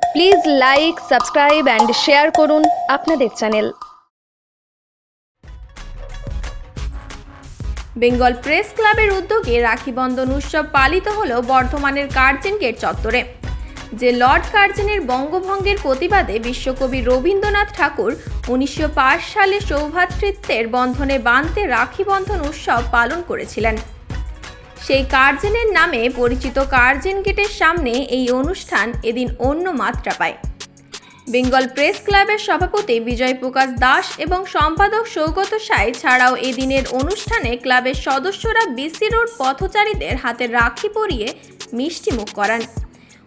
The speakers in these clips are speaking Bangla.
Please like subscribe and share করুন আপনাদের চ্যানেল বেঙ্গল প্রেস ক্লাবের উদ্যোগে রাখি বন্ধন উৎসব পালিত হল বর্ধমানের কার্জন গেট চত্বরে। যে লর্ড কার্জেনের বঙ্গভঙ্গের প্রতিবাদে বিশ্বকবি রবীন্দ্রনাথ ঠাকুর উনিশশো পাঁচ সালে সৌভ্রাতৃত্বের বন্ধনে বাঁধতে রাখি বন্ধন উৎসব পালন করেছিলেন। সেই কার্জেনের নামে পরিচিত কার্জেন গেটের সামনে এই অনুষ্ঠান এদিন অন্য মাত্রা পায়। বেঙ্গল প্রেস ক্লাবের সভাপতি বিজয় প্রকাশ দাস এবং সম্পাদক সৌগত সাই ছাড়াও এদিনের অনুষ্ঠানে ক্লাবের সদস্যরা বিসি রোড পথচারীদের হাতে রাখি পরিয়ে মিষ্টিমুখ করান।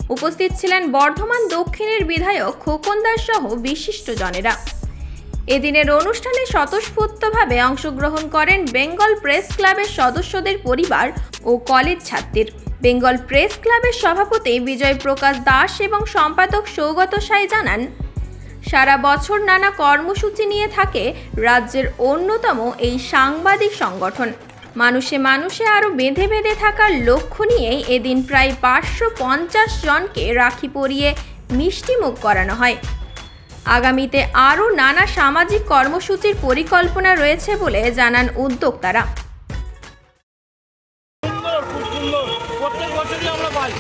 উপস্থিত ছিলেন বর্ধমান দক্ষিণের বিধায়ক খোকন দাস সহ বিশিষ্টজনেরা। এদিনের অনুষ্ঠানে স্বতঃস্ফূর্তভাবে অংশগ্রহণ করেন বেঙ্গল প্রেস ক্লাবের সদস্যদের পরিবার ও কলেজ ছাত্রীর। বেঙ্গল প্রেস ক্লাবের সভাপতি বিজয় প্রকাশ দাস এবং সম্পাদক সৌগত সাই জানান, সারা বছর নানা কর্মসূচি নিয়ে থাকে রাজ্যের অন্যতম এই সাংবাদিক সংগঠন। মানুষে মানুষে আরও বেঁধে বেঁধে থাকার লক্ষ্য নিয়েই এদিন প্রায় পাঁচশো পঞ্চাশ জনকে রাখি পরিয়ে মিষ্টিমুখ করানো হয়। আগামীতে আরও নানা সামাজিক কর্মসূচির পরিকল্পনা রয়েছে বলে জানান উদ্যোক্তারা। সুন্দর খুব সুন্দর। প্রত্যেক বছরই আমরা পাই।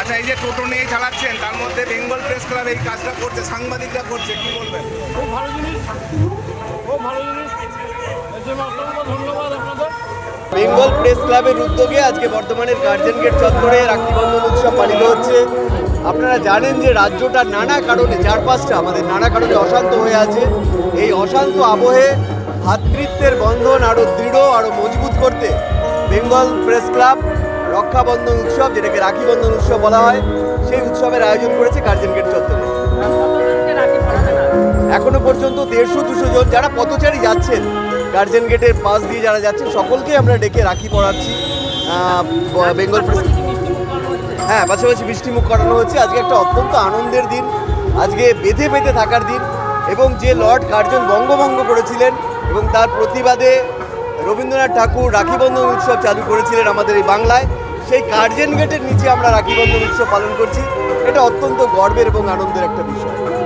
আচ্ছা এই যে টোটো নিয়ে চালাচ্ছেন তার মধ্যে বেঙ্গল প্রেস ক্লাব এই কাজটা করছে সাংবাদিকরা করছে কি বলবেন? খুব ভালো জিনিস। খুব ভালো জিনিস। এর জন্য অসংখ্য ধন্যবাদ আপনাদের। বেঙ্গল প্রেস ক্লাবের উদ্যোগে আজকে বর্ধমানের গার্জেন গেট চত্বরে রাখি বন্ধন উৎসব পালিত হচ্ছে। আপনারা জানেন যে রাজ্যটা নানা কারণে, চারপাশটা আমাদের নানা কারণে অশান্ত হয়ে আছে। এই অশান্ত আবহে ভাতৃত্বের বন্ধন আরও দৃঢ় আরও মজবুত করতে বেঙ্গল প্রেস ক্লাব রক্ষাবন্ধন উৎসব, যেটাকে রাখি বন্ধন উৎসব বলা হয়, সেই উৎসবের আয়োজন করেছে গার্জেন গেট চত্বরে। এখনও পর্যন্ত দেড়শো, দুশো জন যারা পথচারী যাচ্ছেন গার্জেন গেটের পাশ দিয়ে যারা যাচ্ছেন, সকলকে আমরা ডেকে রাখি পড়াচ্ছি। বেঙ্গল প্রেস হ্যাঁ পাশাপাশি মিষ্টিমুখ করানো হচ্ছে। আজকে একটা অত্যন্ত আনন্দের দিন। আজকে বেঁধে বেঁধে থাকার দিন। এবং যে লর্ড কার্জন বঙ্গভঙ্গ করেছিলেন এবং তার প্রতিবাদে রবীন্দ্রনাথ ঠাকুর রাখিবন্ধন উৎসব চালু করেছিলেন আমাদের এই বাংলায়, সেই কার্জন গেটের নিচে আমরা রাখিবন্ধন উৎসব পালন করছি। এটা অত্যন্ত গর্বের এবং আনন্দের একটা বিষয়।